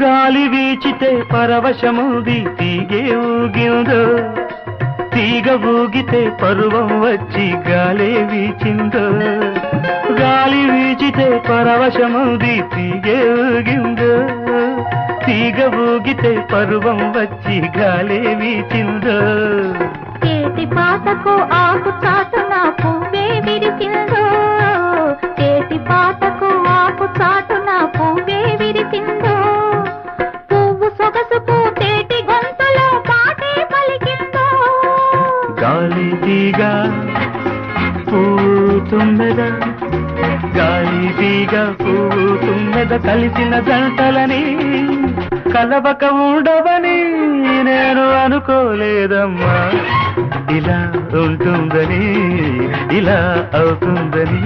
గాలి వీచితే పరవశముది తీగే ఊగిందో తీగ ఊగితే పరువం వచ్చి గాలే వీచిందో. గాలి వీచితే పరవశముది తీగే ఊగిందో తీగ ఊగితే పరువం వచ్చి గాలే వీచిందో. చేతి పాతకు ఆకు చాటున గాలి తీగ పూతున్నదా గాలి పూతున్నద కలిసిన జంటలని కలవక ఉండవని నేను అనుకోలేదమ్మా. ఇలా ఉంటుందని ఇలా అవుతుందని